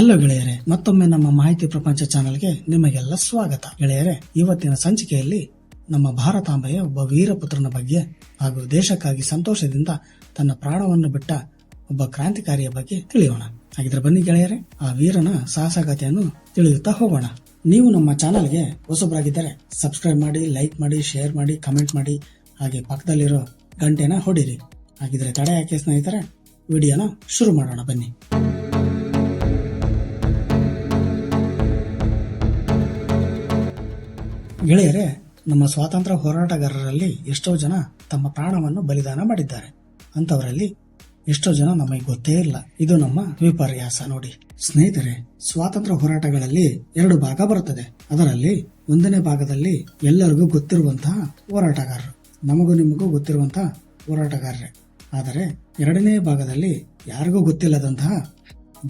Hello ಗೆಳೆಯರೆ, ಮತ್ತೊಮ್ಮೆ ನಮ್ಮ ಮಾಹಿತಿ ಪ್ರಪಂಚ ಚಾನೆಲ್ಗೆ ನಿಮಗೆಲ್ಲ ಸ್ವಾಗತ. ಗೆಳೆಯರೆ, ಇವತ್ತಿನ ಸಂಚಿಕೆಯಲ್ಲಿ ನಮ್ಮ ಭಾರತಾಂಬೆಯ ಒಬ್ಬ ವೀರಪುತ್ರನ ಬಗ್ಗೆ ಹಾಗೂ ದೇಶಕ್ಕಾಗಿ ಸಂತೋಷದಿಂದ ತನ್ನ ಪ್ರಾಣವನ್ನು ಬಿಟ್ಟ ಒಬ್ಬ ಕ್ರಾಂತಿಕಾರಿಯ ಬಗ್ಗೆ ತಿಳಿಯೋಣ. ಹಾಗಿದ್ರೆ ಬನ್ನಿ ಗೆಳೆಯರೆ, ಆ ವೀರನ ಸಾಹಸಗತೆಯನ್ನು ತಿಳಿಯುತ್ತಾ ಹೋಗೋಣ. ನೀವು ನಮ್ಮ ಚಾನೆಲ್ಗೆ ಹೊಸಬರಾಗಿದ್ದರೆ ಸಬ್ಸ್ಕ್ರೈಬ್ ಮಾಡಿ, ಲೈಕ್ ಮಾಡಿ, ಶೇರ್ ಮಾಡಿ, ಕಮೆಂಟ್ ಮಾಡಿ, ಹಾಗೆ ಪಕ್ಕದಲ್ಲಿರೋ ಗಂಟೆನ ಹೊಡಿರಿ. ಹಾಗಿದ್ರೆ ತಡೆ ಯಾಕೆ ಸ್ನೇಹಿತರೆ, ವಿಡಿಯೋನ ಶುರು ಮಾಡೋಣ ಬನ್ನಿ. ಗೆಳೆಯರೇ, ನಮ್ಮ ಸ್ವಾತಂತ್ರ್ಯ ಹೋರಾಟಗಾರರಲ್ಲಿ ಎಷ್ಟೋ ಜನ ತಮ್ಮ ಪ್ರಾಣವನ್ನು ಬಲಿದಾನ ಮಾಡಿದ್ದಾರೆ. ಅಂತವರಲ್ಲಿ ಎಷ್ಟೋ ಜನ ನಮಗೆ ಗೊತ್ತೇ ಇಲ್ಲ. ಇದು ನಮ್ಮ ವಿಪರ್ಯಾಸ ನೋಡಿ. ಸ್ನೇಹಿತರೆ, ಸ್ವಾತಂತ್ರ್ಯ ಹೋರಾಟಗಳಲ್ಲಿ ಎರಡು ಭಾಗ ಬರುತ್ತದೆ. ಅದರಲ್ಲಿ ಒಂದನೇ ಭಾಗದಲ್ಲಿ ಎಲ್ಲರಿಗೂ ಗೊತ್ತಿರುವಂತಹ ಹೋರಾಟಗಾರರು. ನಮಗೂ ನಿಮಗೂ ಗೊತ್ತಿರುವಂತಹ ಹೋರಾಟಗಾರರೇ. ಆದರೆ ಎರಡನೇ ಭಾಗದಲ್ಲಿ ಯಾರಿಗೂ ಗೊತ್ತಿಲ್ಲದಂತಹ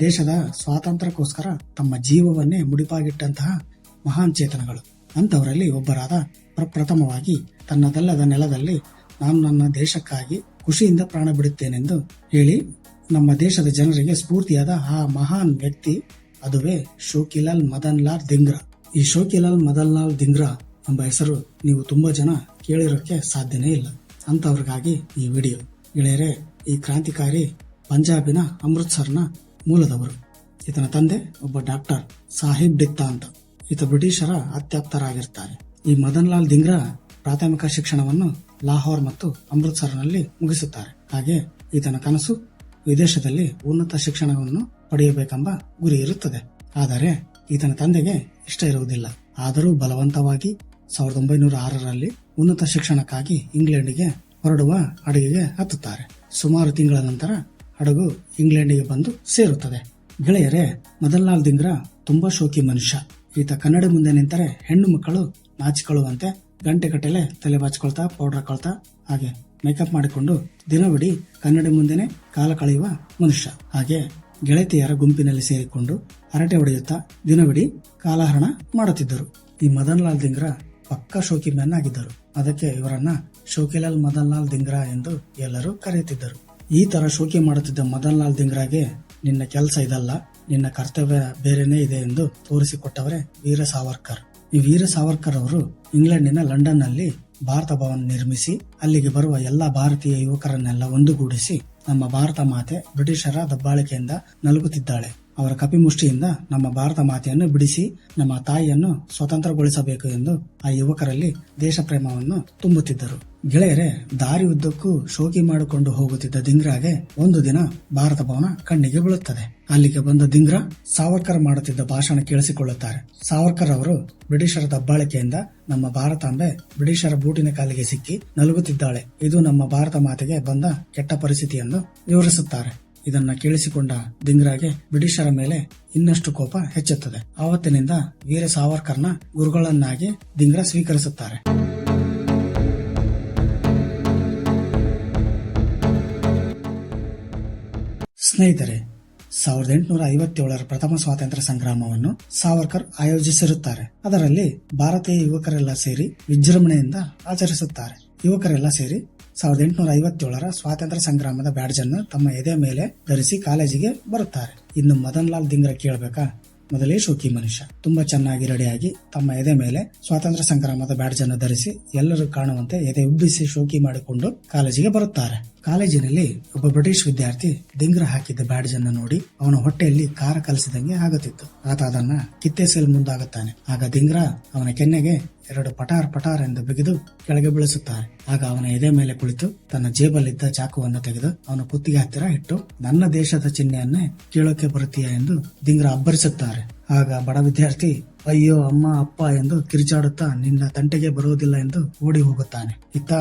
ದೇಶದ ಸ್ವಾತಂತ್ರ್ಯಕ್ಕೋಸ್ಕರ ತಮ್ಮ ಜೀವವನ್ನೇ ಮುಡಿಪಾಗಿಟ್ಟಂತಹ ಮಹಾನ್ ಚೇತನಗಳು. ಅಂತವರಲ್ಲಿ ಒಬ್ಬರಾದ ಪ್ರಪ್ರಥಮವಾಗಿ ತನ್ನದಲ್ಲದ ನೆಲದಲ್ಲಿ ನಾನು ನನ್ನ ದೇಶಕ್ಕಾಗಿ ಖುಷಿಯಿಂದ ಪ್ರಾಣ ಬಿಡುತ್ತೇನೆಂದು ಹೇಳಿ ನಮ್ಮ ದೇಶದ ಜನರಿಗೆ ಸ್ಫೂರ್ತಿಯಾದ ಆ ಮಹಾನ್ ವ್ಯಕ್ತಿ ಅದುವೇ ಶೋಕಿಲಾಲ್ ಮದನ್ ಲಾಲ್ ದಿಂಗ್ರಾ. ಈ ಶೋಕಿಲಾಲ್ ಮದನ್ ಲಾಲ್ ದಿಂಗ್ರಾ ಎಂಬ ಹೆಸರು ನೀವು ತುಂಬಾ ಜನ ಕೇಳಿರೋಕ್ಕೆ ಸಾಧ್ಯನೇ ಇಲ್ಲ. ಅಂತವ್ರಿಗಾಗಿ ಈ ವಿಡಿಯೋ. ಗೆಳೆಯರೆ, ಈ ಕ್ರಾಂತಿಕಾರಿ ಪಂಜಾಬಿನ ಅಮೃತ್ಸರ್ನ ಮೂಲದವರು. ಈತನ ತಂದೆ ಒಬ್ಬ ಡಾಕ್ಟರ್ ಸಾಹಿಬ್ ಡಿತ್ತಾ ಅಂತ. ಈತ ಬ್ರಿಟಿಷರ ಅತ್ಯಾಪ್ತರಾಗಿರ್ತಾರೆ. ಈ ಮದನ್ ಲಾಲ್ ದಿಂಗ್ರಾ ಪ್ರಾಥಮಿಕ ಶಿಕ್ಷಣವನ್ನು ಲಾಹೋರ್ ಮತ್ತು ಅಮೃತ್ಸರ್ನಲ್ಲಿ ಮುಗಿಸುತ್ತಾರೆ. ಹಾಗೆ ಈತನ ಕನಸು ವಿದೇಶದಲ್ಲಿ ಉನ್ನತ ಶಿಕ್ಷಣವನ್ನು ಪಡೆಯಬೇಕೆಂಬ ಗುರಿ ಇರುತ್ತದೆ. ಆದರೆ ಈತನ ತಂದೆಗೆ ಇಷ್ಟ ಇರುವುದಿಲ್ಲ. ಆದರೂ ಬಲವಂತವಾಗಿ ಸಾವಿರದ ಒಂಬೈನೂರ ಆರರಲ್ಲಿ ಉನ್ನತ ಶಿಕ್ಷಣಕ್ಕಾಗಿ ಇಂಗ್ಲೆಂಡಿಗೆ ಹೊರಡುವ ಹಡಗಿಗೆ ಹತ್ತುತ್ತಾರೆ. ಸುಮಾರು ತಿಂಗಳ ನಂತರ ಹಡಗು ಇಂಗ್ಲೆಂಡಿಗೆ ಬಂದು ಸೇರುತ್ತದೆ. ಗೆಳೆಯರೇ, ಮದನ್ಲಾಲ್ ದಿಂಗ್ರಾ ತುಂಬಾ ಶೋಕಿ ಮನುಷ್ಯ. ಈತ ಕನ್ನಡಿ ಮುಂದೆ ನಿಂತರೆ ಹೆಣ್ಣು ಮಕ್ಕಳು ನಾಚಿಕೊಳ್ಳುವಂತೆ ಗಂಟೆ ಕಟ್ಟಲೆ ತಲೆ ಬಾಚಿಕೊಳ್ತಾ ಪೌಡರ್ ಹಾಕೊಳ್ತಾ, ಹಾಗೆ ಮೇಕಪ್ ಮಾಡಿಕೊಂಡು ದಿನವಿಡೀ ಕನ್ನಡಿ ಮುಂದೆನೆ ಕಾಲ ಕಳೆಯುವ ಮನುಷ್ಯ. ಹಾಗೆ ಗೆಳತಿಯರ ಗುಂಪಿನಲ್ಲಿ ಸೇರಿಕೊಂಡು ಹರಟೆ ಹೊಡೆಯುತ್ತಾ ದಿನವಿಡೀ ಕಾಲಹರಣ ಮಾಡುತ್ತಿದ್ದರು. ಈ ಮದನ್ ಲಾಲ್ ದಿಂಗ್ರಾ ಪಕ್ಕ ಶೋಕಿ ಮ್ಯಾನ್ ಆಗಿದ್ದರು. ಅದಕ್ಕೆ ಇವರನ್ನ ಶೋಕಿಲಾಲ್ ಮದನ್ ಲಾಲ್ ದಿಂಗ್ರಾ ಎಂದು ಎಲ್ಲರೂ ಕರೆಯುತ್ತಿದ್ದರು. ಈ ತರ ಶೋಕಿ ಮಾಡುತ್ತಿದ್ದ ಮದನ್ ಲಾಲ್ ದಿಂಗ್ರಾಗೆ ನಿನ್ನ ಕೆಲಸ ಇದಲ್ಲ. ನಿನ್ನ ಕರ್ತವ್ಯ ಬೇರೆನೇ ಇದೆ ಎಂದು ತೋರಿಸಿಕೊಟ್ಟವರೇ ವೀರ ಸಾವರ್ಕರ್. ಈ ವೀರ ಸಾವರ್ಕರ್ ಅವರು ಇಂಗ್ಲೆಂಡಿನ ಲಂಡನ್ನಲ್ಲಿ ಭಾರತ ಭವನ್ ನಿರ್ಮಿಸಿ, ಅಲ್ಲಿಗೆ ಬರುವ ಎಲ್ಲಾ ಭಾರತೀಯ ಯುವಕರನ್ನೆಲ್ಲ ಒಂದುಗೂಡಿಸಿ ನಮ್ಮ ಭಾರತ ಮಾತೆ ಬ್ರಿಟಿಷರ ದಬ್ಬಾಳಿಕೆಯಿಂದ ನಲುಗುತ್ತಿದ್ದಾಳೆ. ಅವರ ಕಪಿಮುಷ್ಟಿಯಿಂದ ನಮ್ಮ ಭಾರತ ಮಾತೆಯನ್ನು ಬಿಡಿಸಿ ನಮ್ಮ ತಾಯಿಯನ್ನು ಸ್ವತಂತ್ರಗೊಳಿಸಬೇಕು ಎಂದು ಆ ಯುವಕರಲ್ಲಿ ದೇಶ ಪ್ರೇಮವನ್ನು ತುಂಬುತ್ತಿದ್ದರು. ಗೆಳೆಯರೆ, ದಾರಿ ಉದ್ದಕ್ಕೂ ಶೋಕಿ ಮಾಡಿಕೊಂಡು ಹೋಗುತ್ತಿದ್ದ ದಿಂಗ್ರಾಗೆ ಒಂದು ದಿನ ಭಾರತ ಭವನ ಕಣ್ಣಿಗೆ ಬೀಳುತ್ತದೆ. ಅಲ್ಲಿಗೆ ಬಂದ ದಿಂಗ್ರಾ ಸಾವರ್ಕರ್ ಮಾಡುತ್ತಿದ್ದ ಭಾಷಣ ಕೇಳಿಸಿಕೊಳ್ಳುತ್ತಾರೆ. ಸಾವರ್ಕರ್ ಅವರು ಬ್ರಿಟಿಷರ ದಬ್ಬಾಳಿಕೆಯಿಂದ ನಮ್ಮ ಭಾರತಾಂಬೆ ಬ್ರಿಟಿಷರ ಬೂಟಿನ ಕಾಲಿಗೆ ಸಿಕ್ಕಿ ನಲುಗುತ್ತಿದ್ದಾಳೆ. ಇದು ನಮ್ಮ ಭಾರತ ಮಾತೆಗೆ ಬಂದ ಕೆಟ್ಟ ಪರಿಸ್ಥಿತಿಯನ್ನು ವಿವರಿಸುತ್ತಾರೆ. ಇದನ್ನ ಕೇಳಿಸಿಕೊಂಡ ದಿಂಗ್ರಾಗೆ ಬ್ರಿಟಿಷರ ಮೇಲೆ ಇನ್ನಷ್ಟು ಕೋಪ ಹೆಚ್ಚುತ್ತದೆ. ಆವತ್ತಿನಿಂದ ವೀರ ಸಾವರ್ಕರ್ನ ಗುರುಗಳನ್ನಾಗಿ ದಿಂಗ್ರಾ ಸ್ವೀಕರಿಸುತ್ತಾರೆ. ಸ್ನೇಹಿತರೆ, ಸಾವಿರದ ಎಂಟುನೂರ ಐವತ್ತೇಳರ ಪ್ರಥಮ ಸ್ವಾತಂತ್ರ್ಯ ಸಂಗ್ರಾಮವನ್ನು ಸಾವರ್ಕರ್ ಆಯೋಜಿಸಿರುತ್ತಾರೆ. ಅದರಲ್ಲಿ ಭಾರತೀಯ ಯುವಕರೆಲ್ಲ ಸೇರಿ ವಿಜೃಂಭಣೆಯಿಂದ ಆಚರಿಸುತ್ತಾರೆ. ಯುವಕರೆಲ್ಲ ಸೇರಿ ಸಾವಿರದ ಎಂಟುನೂರ ಐವತ್ತೇಳರ ಸ್ವಾತಂತ್ರ್ಯ ಸಂಗ್ರಾಮದ ಬ್ಯಾಡ್ಜ್ ಅನ್ನು ತಮ್ಮ ಎದೆ ಮೇಲೆ ಧರಿಸಿ ಕಾಲೇಜಿಗೆ ಬರುತ್ತಾರೆ. ಇನ್ನು ಮದನ್ ಲಾಲ್ ದಿಂಗ್ರ ಕೇಳಬೇಕಾ? ಮೊದಲೇ ಶೋಕಿ ಮನುಷ್ಯ. ತುಂಬಾ ಚೆನ್ನಾಗಿ ರೆಡಿಯಾಗಿ ತಮ್ಮ ಎದೆ ಮೇಲೆ ಸ್ವಾತಂತ್ರ್ಯ ಸಂಗ್ರಾಮದ ಬ್ಯಾಡ್ಜ್ ಅನ್ನು ಧರಿಸಿ ಎಲ್ಲರೂ ಕಾಣುವಂತೆ ಎದೆ ಉಬ್ಬಿಸಿ ಶೋಕಿ ಮಾಡಿಕೊಂಡು ಕಾಲೇಜಿಗೆ ಬರುತ್ತಾರೆ. ಕಾಲೇಜಿನಲ್ಲಿ ಒಬ್ಬ ಬ್ರಿಟಿಷ್ ವಿದ್ಯಾರ್ಥಿ ದಿಂಗ್ರ ಹಾಕಿದ್ದ ಬ್ಯಾಡ್ಜ್ ಅನ್ನು ನೋಡಿ ಅವನ ಹೊಟ್ಟೆಯಲ್ಲಿ ಕಾರ ಕಲಸಿದಂಗೆ ಆಗುತ್ತಿತ್ತು. ಆತ ಅದನ್ನ ಕಿತ್ತೆಸೆಲ್ ಮುಂದಾಗುತ್ತಾನೆ. ಆಗ ದಿಂಗ್ರ ಅವನ ಕೆನ್ನೆಗೆ ಎರಡು ಪಟಾರ್ ಪಟಾರ್ ಎಂದು ಬಿಗಿದು ಕೆಳಗೆ ಬೀಳಿಸುತ್ತಾರೆ ಆಗ ಅವನ ಎದೆ ಮೇಲೆ ಕುಳಿತು ತನ್ನ ಜೇಬಲ್ಲಿದ್ದ ಚಾಕುವನ್ನು ತೆಗೆದು ಅವನ ಕುತ್ತಿಗೆ ಹತ್ತಿರ ಇಟ್ಟು, ನನ್ನ ದೇಶದ ಚಿಹ್ನೆಯನ್ನೇ ಕೇಳೋಕೆ ಬರುತ್ತೀಯ ಎಂದು ದಿಂಗ್ರ ಅಬ್ಬರಿಸುತ್ತಾರೆ. ಆಗ ಬಡ ವಿದ್ಯಾರ್ಥಿ ಅಯ್ಯೋ, ಅಮ್ಮ, ಅಪ್ಪ ಎಂದು ಕಿರಿಚಾಡುತ್ತಾ ನಿನ್ನ ತಂಟೆಗೆ ಬರುವುದಿಲ್ಲ ಎಂದು ಓಡಿ ಹೋಗುತ್ತಾನೆ. ಇತ್ತ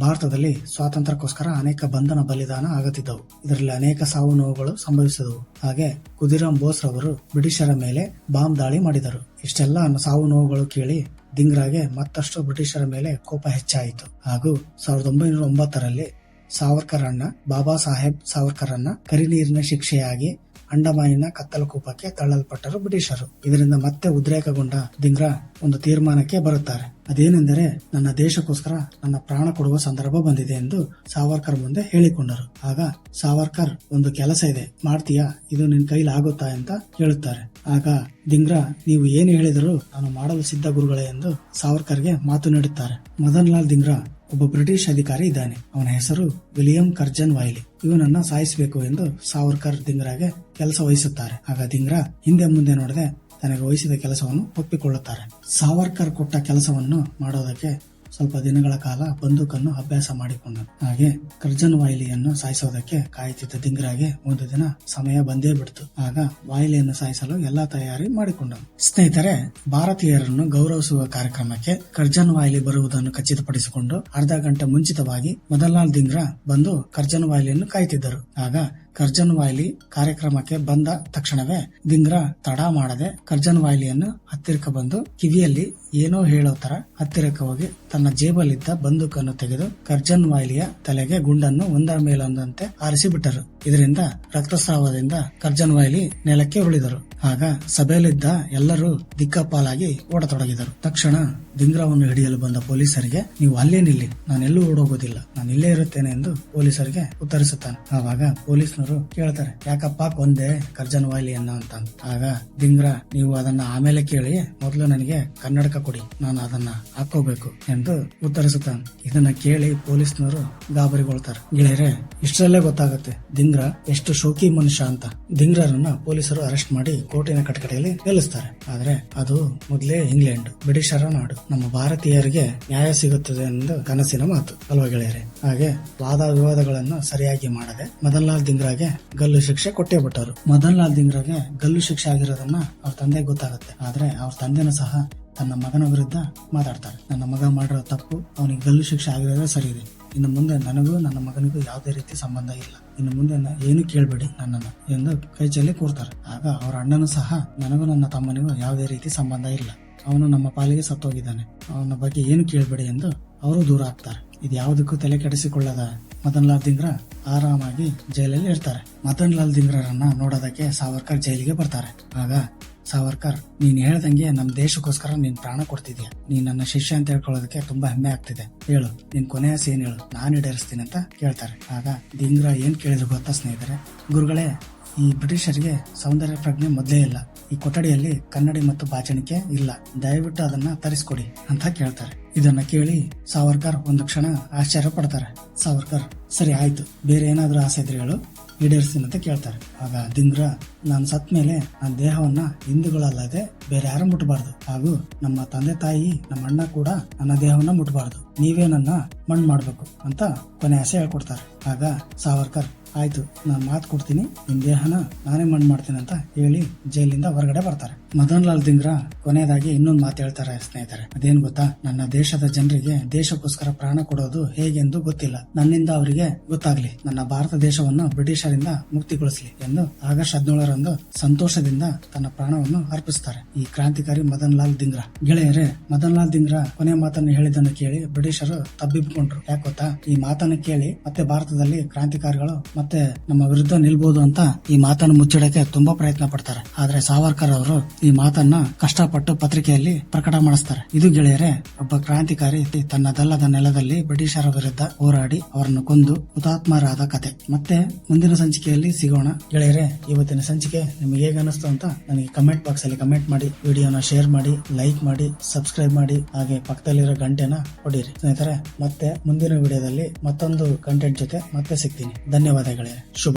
ಭಾರತದಲ್ಲಿ ಸ್ವಾತಂತ್ರ್ಯಕ್ಕೋಸ್ಕರ ಅನೇಕ ಬಂಧನ ಬಲಿದಾನ ಆಗುತ್ತಿದ್ದವು. ಇದರಲ್ಲಿ ಅನೇಕ ಸಾವು ನೋವುಗಳು ಸಂಭವಿಸಿದವು. ಹಾಗೆ ಕುದಿರಾಮ್ ಬೋಸ್ ರವರು ಬ್ರಿಟಿಷರ ಮೇಲೆ ಬಾಂಬ್ ದಾಳಿ ಮಾಡಿದರು. ಇಷ್ಟೆಲ್ಲ ಸಾವು ನೋವುಗಳು ಕೇಳಿ ದಿಂಗ್ರಾಗೆ ಮತ್ತಷ್ಟು ಬ್ರಿಟಿಷರ ಮೇಲೆ ಕೋಪ ಹೆಚ್ಚಾಯಿತು. ಹಾಗೂ ಸಾವಿರದ ಒಂಬೈನೂರ ಒಂಬತ್ತರಲ್ಲಿ ಸಾವರ್ಕರನ್ನ, ಬಾಬಾ ಸಾಹೇಬ್ ಸಾವರ್ಕರನ್ನ ಕರಿ ಕರಿನೀರಿನ ಶಿಕ್ಷೆಯಾಗಿ ಅಂಡಮಾನಿನ ಕತ್ತಲು ಕೂಪಕ್ಕೆ ತಳ್ಳಲ್ಪಟ್ಟರು ಬ್ರಿಟಿಷರು. ಇದರಿಂದ ಮತ್ತೆ ಉದ್ರೇಕಗೊಂಡ ದಿಂಗ್ರಾ ಒಂದು ತೀರ್ಮಾನಕ್ಕೆ ಬರುತ್ತಾರೆ. ಅದೇನೆಂದರೆ, ನನ್ನ ದೇಶಕ್ಕೋಸ್ಕರ ನನ್ನ ಪ್ರಾಣ ಕೊಡುವ ಸಂದರ್ಭ ಬಂದಿದೆ ಎಂದು ಸಾವರ್ಕರ್ ಮುಂದೆ ಹೇಳಿಕೊಂಡರು. ಆಗ ಸಾವರ್ಕರ್, ಒಂದು ಕೆಲಸ ಇದೆ. ಮಾಡ್ತೀಯಾ? ಇದು ನಿನ್ ಕೈಲಿ ಆಗುತ್ತಾ? ಅಂತ ಹೇಳುತ್ತಾರೆ. ಆಗ ದಿಂಗ್ರಾ, ನೀವು ಏನು ಹೇಳಿದರೂ ನಾನು ಮಾಡಲು ಸಿದ್ಧ ಗುರುಗಳೇ ಎಂದು ಸಾವರ್ಕರ್ಗೆ ಮಾತು ನೀಡುತ್ತಾರೆ. ಮದನ್ ಲಾಲ್ ದಿಂಗ್ರಾ ಒಬ್ಬ ಬ್ರಿಟಿಷ್ ಅಧಿಕಾರಿ ಇದ್ದಾನೆ. ಅವನ ಹೆಸರು ವಿಲಿಯಂ ಕರ್ಜನ್ ವಾಯ್ಲಿ ಇವನನ್ನ ಸಾಯಿಸಬೇಕು ಎಂದು ಸಾವರ್ಕರ್ ದಿಂಗ್ರಾಗೆ ಕೆಲಸ ವಹಿಸುತ್ತಾರೆ. ಆಗ ದಿಂಗ್ರಾ ಹಿಂದೆ ಮುಂದೆ ನೋಡದೆ ತನಗೆ ವಹಿಸಿದ ಕೆಲಸವನ್ನು ಒಪ್ಪಿಕೊಳ್ಳುತ್ತಾರೆ. ಸಾವರ್ಕರ್ ಕೊಟ್ಟ ಕೆಲಸವನ್ನು ಮಾಡೋದಕ್ಕೆ ಸ್ವಲ್ಪ ದಿನಗಳ ಕಾಲ ಬಂದೂಕನ್ನು ಅಭ್ಯಾಸ ಮಾಡಿಕೊಂಡನು. ಹಾಗೆ ಕರ್ಜನ್ ವಾಯಿಲಿಯನ್ನು ಸಾಯಿಸೋದಕ್ಕೆ ಕಾಯುತ್ತಿದ್ದ ದಿಂಗ್ರಾಗೆ ಒಂದು ದಿನ ಸಮಯ ಬಂದೇ ಬಿಡ್ತು. ಆಗ ವಾಯಿಲಿಯನ್ನು ಸಾಯಿಸಲು ಎಲ್ಲಾ ತಯಾರಿ ಮಾಡಿಕೊಂಡನು. ಸ್ನೇಹಿತರೆ, ಭಾರತೀಯರನ್ನು ಗೌರವಿಸುವ ಕಾರ್ಯಕ್ರಮಕ್ಕೆ ಕರ್ಜನ್ ವಾಯಿಲಿ ಬರುವುದನ್ನು ಖಚಿತಪಡಿಸಿಕೊಂಡು ಅರ್ಧ ಗಂಟೆ ಮುಂಚಿತವಾಗಿ ಮದನ್ಲಾಲ್ ದಿಂಗ್ರಾ ಬಂದು ಕರ್ಜನ್ ವಾಯಿಲಿಯನ್ನು ಕಾಯುತ್ತಿದ್ದರು ಆಗ ಕರ್ಜನ್ ವಾಯ್ಲಿ ಕಾರ್ಯಕ್ರಮಕ್ಕೆ ಬಂದ ತಕ್ಷಣವೇ ದಿಂಗ್ರಾ ತಡ ಮಾಡದೆ ಕರ್ಜನ್ ವಾಯ್ಲಿಯನ್ನು ಹತ್ತಿರಕ್ಕೆ ಬಂದು ಕಿವಿಯಲ್ಲಿ ಏನೋ ಹೇಳೋ ತರ ಹತ್ತಿರಕ್ಕೆ ಹೋಗಿ ತನ್ನ ಜೇಬಲ್ಲಿದ್ದ ಬಂದೂಕನ್ನು ತೆಗೆದು ಕರ್ಜನ್ ವಾಯ್ಲಿಯ ತಲೆಗೆ ಗುಂಡನ್ನು ಒಂದರ ಮೇಲೊಂದಂತೆ ಆರಿಸಿ ಬಿಟ್ಟರು ಇದರಿಂದ ರಕ್ತಸ್ರಾವದಿಂದ ಕರ್ಜನ್ ವಾಯ್ಲಿ ನೆಲಕ್ಕೆ ಉಳಿದರು ಆಗ ಸಭೆಯಲ್ಲಿದ್ದ ಎಲ್ಲರೂ ದಿಕ್ಕಾಪಾಲಾಗಿ ಓಡತೊಡಗಿದರು. ತಕ್ಷಣ ದಿಂಗ್ರಾವನ್ನು ಹಿಡಿಯಲು ಬಂದ ಪೊಲೀಸರಿಗೆ, ನೀವು ಅಲ್ಲೇ ನಿಲ್ಲಿ. ನಾನೆಲ್ಲೂ ಓಡೋಗೋದಿಲ್ಲ. ನಾನು ಇಲ್ಲೇ ಇರುತ್ತೇನೆ ಎಂದು ಪೊಲೀಸರಿಗೆ ಉತ್ತರಿಸುತ್ತಾನೆ. ಆವಾಗ ಪೊಲೀಸ್ನವರು ಕೇಳ್ತಾರೆ, ಯಾಕಪ್ಪ ಕೊಂದೆ ಕರ್ಜನ್ ವಾಯಿಲಿಯನ್ನ ಅಂತ? ಆಗ ದಿಂಗ್ರಾ ನೀವು ಅದನ್ನ ಆಮೇಲೆ ಕೇಳಿ. ಮೊದಲು ನನಗೆ ಕನ್ನಡಕ ಕೊಡಿ. ನಾನು ಅದನ್ನ ಹಾಕೋಬೇಕು ಎಂದು ಉತ್ತರಿಸುತ್ತಾನೆ. ಇದನ್ನ ಕೇಳಿ ಪೊಲೀಸ್ನವರು ಗಾಬರಿಗೊಳ್ತಾರೆ. ಗೆಳೆಯರೆ, ಇಷ್ಟರಲ್ಲೇ ಗೊತ್ತಾಗುತ್ತೆ ದಿಂಗ್ರಾ ಎಷ್ಟು ಶೋಕಿ ಮನುಷ್ಯ ಅಂತ. ದಿಂಗ್ರರನ್ನ ಪೊಲೀಸರು ಅರೆಸ್ಟ್ ಮಾಡಿ ಕೋರ್ಟಿನ ಕಟಕಟೆಯಲ್ಲಿ ನಿಲ್ಲಿಸ್ತಾರೆ. ಆದ್ರೆ ಅದು ಮೊದಲೇ ಇಂಗ್ಲೆಂಡ್, ಬ್ರಿಟಿಷರ ನಾಡು. ನಮ್ಮ ಭಾರತೀಯರಿಗೆ ನ್ಯಾಯ ಸಿಗುತ್ತದೆ ಎಂದು ಕನಸಿನ ಮಾತು, ಅಲ್ವಾ ಗೆಳೆಯರೆ? ಹಾಗೆ ವಾದ ವಿವಾದಗಳನ್ನು ಸರಿಯಾಗಿ ಮಾಡದೆ ಮದನ್ ಲಾಲ್ ದಿಂಗ್ರಾಗೆ ಗಲ್ಲು ಶಿಕ್ಷೆ ಕೊಟ್ಟೇ ಬಿಟ್ಟರು ಮದನ್ ಲಾಲ್ ದಿಂಗ್ರಾಗೆ ಗಲ್ಲು ಶಿಕ್ಷೆ ಆಗಿರೋದನ್ನ ಅವ್ರ ತಂದೆ ಗೊತ್ತಾಗುತ್ತೆ. ಆದ್ರೆ ಅವ್ರ ತಂದೆನ ಸಹ ತನ್ನ ಮಗನ ವಿರುದ್ಧ ಮಾತಾಡ್ತಾರೆ. ನನ್ನ ಮಗ ಮಾಡಿರೋ ತಪ್ಪು ಅವನಿಗೆ ಗಲ್ಲು ಶಿಕ್ಷೆ ಆಗಿರೋದೇ ಸರಿ ಇದೆ. ಇನ್ನು ಮುಂದೆ ನನಗೂ ನನ್ನ ಮಗನಿಗೂ ಯಾವುದೇ ರೀತಿ ಸಂಬಂಧ ಇಲ್ಲ. ಇನ್ನು ಮುಂದೆ ಏನು ಕೇಳಬೇಡಿ ನನ್ನನ್ನು ಎಂದು ಕೈ ಚೆಲ್ಲಿ ಕೂರ್ತಾರೆ. ಆಗ ಅವರ ಅಣ್ಣನೂ ಸಹ ನನಗೂ ನನ್ನ ತಮ್ಮನಿಗೂ ಯಾವುದೇ ರೀತಿ ಸಂಬಂಧ ಇಲ್ಲ. ಅವನು ನಮ್ಮ ಪಾಲಿಗೆ ಸತ್ತೋಗಿದ್ದಾನೆ. ಅವನ ಬಗ್ಗೆ ಏನು ಕೇಳಬೇಡಿ ಎಂದು ಅವರು ದೂರ ಆಗ್ತಾರೆ. ಇದು ಯಾವುದಕ್ಕೂ ತಲೆ ಕೆಡಿಸಿಕೊಳ್ಳದ ಮದನ್ ಲಾಲ್ ದಿಂಗ್ರಾ ಆರಾಮಾಗಿ ಜೈಲಲ್ಲಿ ಇರ್ತಾರೆ. ಮದನ್ ಲಾಲ್ ದಿಂಗ್ರರನ್ನ ನೋಡೋದಕ್ಕೆ ಸಾವರ್ಕರ್ ಜೈಲಿಗೆ ಬರ್ತಾರೆ. ಆಗ ಸಾವರ್ಕರ್, ನೀನ್ ಹೇಳ್ದಂಗೆ ನಮ್ ದೇಶಕ್ಕೋಸ್ಕರ ನೀನ್ ಪ್ರಾಣ ಕೊಡ್ತಿದ್ಯಾ? ನೀನ್ ನನ್ನ ಶಿಷ್ಯ ಅಂತ ಹೇಳ್ಕೊಳ್ಳೋದಕ್ಕೆ ತುಂಬಾ ಹೆಮ್ಮೆ ಆಗ್ತಿದೆ. ಹೇಳು, ನಿನ್ ಕೊನೆಯ ಏನ್ ಹೇಳು? ನಾನು ಈಡೇರಿಸ್ತೀನಿ ಅಂತ ಕೇಳ್ತಾರೆ. ಆಗ ದಿಂಗ್ರ ಏನ್ ಕೇಳಿದ್ರು ಗೊತ್ತಾ ಸ್ನೇಹಿತರೆ? ಗುರುಗಳೇ ಈ ಬ್ರಿಟಿಷರಿಗೆ ಸೌಂದರ್ಯ ಪ್ರಜ್ಞೆ ಮೊದಲೇ ಇಲ್ಲ. ಈ ಕೊಠಡಿಯಲ್ಲಿ ಕನ್ನಡಿ ಮತ್ತು ಬಾಚಣಿಕೆ ಇಲ್ಲ. ದಯವಿಟ್ಟು ಅದನ್ನ ತರಿಸ್ಕೊಡಿ ಅಂತ ಕೇಳ್ತಾರೆ. ಇದನ್ನ ಕೇಳಿ ಸಾವರ್ಕರ್ ಒಂದು ಕ್ಷಣ ಆಶ್ಚರ್ಯ ಪಡ್ತಾರೆ. ಸಾವರ್ಕರ್, ಸರಿ ಆಯ್ತು. ಬೇರೆ ಏನಾದ್ರೂ ಆಸೆ ಇದ್ರೆ ಹೇಳು. ಈಡೇರಿಸ್ತೀನಿ ಅಂತ ಕೇಳ್ತಾರೆ. ಆಗ ದಿಂದ್ರ, ನಾನು ಸತ್ ಮೇಲೆ ನನ್ನ ದೇಹವನ್ನ ಹಿಂದೂಗಳಲ್ಲದೆ ಬೇರೆ ಯಾರು ಮುಟ್ಟಬಾರ್ದು ಹಾಗೂ ನಮ್ಮ ತಂದೆ ತಾಯಿ, ನಮ್ಮ ಅಣ್ಣ ಕೂಡ ನನ್ನ ದೇಹವನ್ನ ಮುಟ್ಟಬಾರ್ದು ನೀವೇ ನನ್ನ ಮಣ್ಣು ಮಾಡ್ಬೇಕು ಅಂತ ಕೊನೆ ಆಸೆ ಹೇಳ್ಕೊಡ್ತಾರೆ. ಆಗ ಸಾವರ್ಕರ್, ಆಯ್ತು, ನಾನು ಮಾತು ಕೊಡ್ತೀನಿ. ನಿಮ್ ದೇಹನ ನಾನೇ ಮಣ್ಣು ಮಾಡ್ತೀನಿ ಅಂತ ಹೇಳಿ ಜೈಲಿಂದ ಹೊರಗಡೆ ಬರ್ತಾರೆ. ಮದನ್ ಲಾಲ್ ದಿಂಗ್ರ ಕೊನೆಯದಾಗಿ ಇನ್ನೊಂದು ಮಾತು ಹೇಳ್ತಾರೆ ಸ್ನೇಹಿತರೆ. ಅದೇನ್ ಗೊತ್ತಾ? ನನ್ನ ದೇಶದ ಜನರಿಗೆ ದೇಶಕ್ಕೋಸ್ಕರ ಪ್ರಾಣ ಕೊಡೋದು ಹೇಗೆಂದು ಗೊತ್ತಿಲ್ಲ. ನನ್ನಿಂದ ಅವರಿಗೆ ಗೊತ್ತಾಗ್ಲಿ. ನನ್ನ ಭಾರತ ದೇಶವನ್ನು ಬ್ರಿಟಿಷರಿಂದ ಮುಕ್ತಿಗೊಳಿಸಲಿ ಎಂದು ಆಗಸ್ಟ್ ಹದಿನೇಳರಂದು ಸಂತೋಷದಿಂದ ತನ್ನ ಪ್ರಾಣವನ್ನು ಅರ್ಪಿಸುತ್ತಾರೆ ಈ ಕ್ರಾಂತಿಕಾರಿ ಮದನ್ ಲಾಲ್ ದಿಂಗ್ರ. ಗೆಳೆಯರೇ ಮದನ್ ಲಾಲ್ ದಿಂಗ್ರಾ ಕೊನೆ ಮಾತನ್ನು ಹೇಳಿದ್ದನ್ನು ಕೇಳಿ ಬ್ರಿಟಿಷರು ತಬ್ಬಿಬ್ಕೊಂಡ್ರು. ಯಾಕೆ ಗೊತ್ತಾ? ಈ ಮಾತನ್ನು ಕೇಳಿ ಮತ್ತೆ ಭಾರತದಲ್ಲಿ ಕ್ರಾಂತಿಕಾರಿಗಳು ಮತ್ತೆ ನಮ್ಮ ವಿರುದ್ಧ ನಿಲ್ಬಹುದು ಅಂತ ಈ ಮಾತನ್ನು ಮುಚ್ಚಿಡಕ್ಕೆ ತುಂಬಾ ಪ್ರಯತ್ನ ಪಡ್ತಾರೆ. ಆದ್ರೆ ಸಾವರ್ಕರ್ ಅವರು ಈ ಮಾತನ್ನ ಕಷ್ಟಪಟ್ಟು ಪತ್ರಿಕೆಯಲ್ಲಿ ಪ್ರಕಟ ಮಾಡಿಸ್ತಾರೆ. ಇದು ಗೆಳೆಯರೆ, ಒಬ್ಬ ಕ್ರಾಂತಿಕಾರಿ ತನ್ನದಲ್ಲದ ನೆಲದಲ್ಲಿ ಬ್ರಿಟಿಷರ ವಿರುದ್ಧ ಹೋರಾಡಿ ಅವರನ್ನು ಕೊಂದು ಹುತಾತ್ಮರಾದ ಕತೆ. ಮತ್ತೆ ಮುಂದಿನ ಸಂಚಿಕೆಯಲ್ಲಿ ಸಿಗೋಣ. ಗೆಳೆಯರೆ, ಇವತ್ತಿನ ಸಂಚಿಕೆ ನಿಮಗೆ ಹೇಗೆ ಅನಿಸ್ತು ಅಂತ ನನಗೆ ಕಮೆಂಟ್ ಬಾಕ್ಸ್ ಅಲ್ಲಿ ಕಮೆಂಟ್ ಮಾಡಿ, ವಿಡಿಯೋನ ಶೇರ್ ಮಾಡಿ, ಲೈಕ್ ಮಾಡಿ, ಸಬ್ಸ್ಕ್ರೈಬ್ ಮಾಡಿ, ಹಾಗೆ ಪಕ್ಕದಲ್ಲಿರೋ ಗಂಟೆನ ಹೊಡೀರಿ ಸ್ನೇಹಿತರೆ ಮತ್ತೆ ಮುಂದಿನ ವಿಡಿಯೋದಲ್ಲಿ ಮತ್ತೊಂದು ಕಂಟೆಂಟ್ ಜೊತೆ ಮತ್ತೆ ಸಿಗ್ತೀನಿ. ಧನ್ಯವಾದಗಳೇ. ಶುಭ